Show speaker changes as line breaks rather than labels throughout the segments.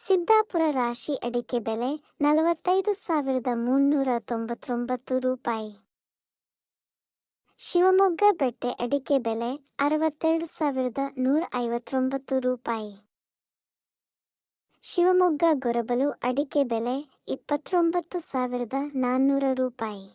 ಸಿದ್ದಾಪುರ ರಾಶಿ ಅಡಿಕೆ ಬೆಲೆ ನಲವತ್ತೈದು ಸಾವಿರದ ಮುನ್ನೂರ ತೊಂಬತ್ತೊಂಬತ್ತು ರೂಪಾಯಿ. ಶಿವಮೊಗ್ಗ ಬೆಟ್ಟೆ ಅಡಿಕೆ ಬೆಲೆ ಅರವತ್ತೆರಡು ಸಾವಿರದ ನೂರ ಐವತ್ತೊಂಬತ್ತು ರೂಪಾಯಿ. ಶಿವಮೊಗ್ಗ ಗೊರಬಲು ಅಡಿಕೆ ಬೆಲೆ ಇಪ್ಪತ್ತೊಂಬತ್ತು ಸಾವಿರದ ನಾನ್ನೂರ ರೂಪಾಯಿ.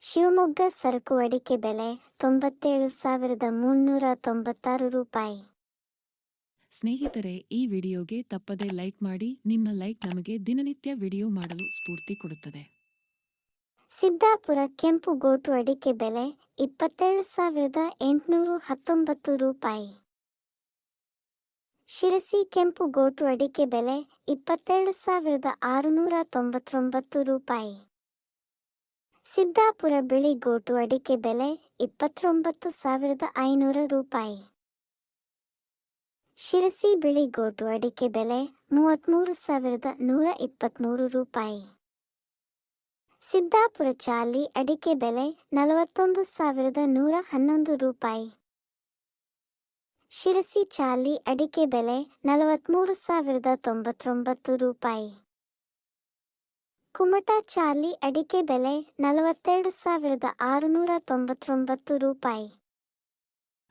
ಶಿವಮೊಗ್ಗ ಸರಕು ಅಡಿಕೆ ಬೆಲೆ ತೊಂಬತ್ತೇಳು ಸಾವಿರದ ಮುನ್ನೂರ ತೊಂಬತ್ತಾರು ರೂಪಾಯಿ.
ಸ್ನೇಹಿತರೆ, ಈ ವಿಡಿಯೋಗೆ ತಪ್ಪದೆ ಲೈಕ್ ಮಾಡಿ, ನಿಮ್ಮ ಲೈಕ್ ನಮಗೆ ದಿನನಿತ್ಯ ವಿಡಿಯೋ ಮಾಡಲು ಸ್ಫೂರ್ತಿ ಕೊಡುತ್ತದೆ.
ಸಿದ್ದಾಪುರ ಕೆಂಪು ಗೋಟು ಅಡಿಕೆ ಬೆಲೆ ಇಪ್ಪತ್ತೇಳು ಸಾವಿರದ ಎಂಟುನೂರು ಹತ್ತೊಂಬತ್ತು ರೂಪಾಯಿ. ಶಿರಸಿ ಕೆಂಪು ಗೋಟು ಅಡಿಕೆ ಬೆಲೆ ಇಪ್ಪತ್ತೇಳು ಸಾವಿರದ ಆರುನೂರ ತೊಂಬತ್ತೊಂಬತ್ತು ರೂಪಾಯಿ. ಸಿದ್ದಾಪುರ ಬಿಳಿ ಗೋಟು ಅಡಿಕೆ ಬೆಲೆ ಇಪ್ಪತ್ತೊಂಬತ್ತು ಸಾವಿರದ ಐನೂರ ರೂಪಾಯಿ. ಶಿರಸಿ ಬಿಳಿ ಗೋಟು ಅಡಿಕೆ ಬೆಲೆ ಮೂವತ್ತ್ಮೂರು ಸಾವಿರದ ನೂರ ಇಪ್ಪತ್ತ್ಮೂರು ರೂಪಾಯಿ. ಸಿದ್ದಾಪುರ ಚಾಲಿ ಅಡಿಕೆ ಬೆಲೆ ನಲವತ್ತೊಂದು ಸಾವಿರದ ನೂರ ಹನ್ನೊಂದು ರೂಪಾಯಿ. ಶಿರಸಿ ಚಾಲಿ ಅಡಿಕೆ ಬೆಲೆ ನಲವತ್ತ್ಮೂರು ಸಾವಿರದ ತೊಂಬತ್ತೊಂಬತ್ತು ರೂಪಾಯಿ. ಕುಮಟಾ ಚಾಲಿ ಅಡಿಕೆ ಬೆಲೆ ನಲವತ್ತೆರಡು ಸಾವಿರದ ಆರುನೂರ ತೊಂಬತ್ತೊಂಬತ್ತು ರೂಪಾಯಿ.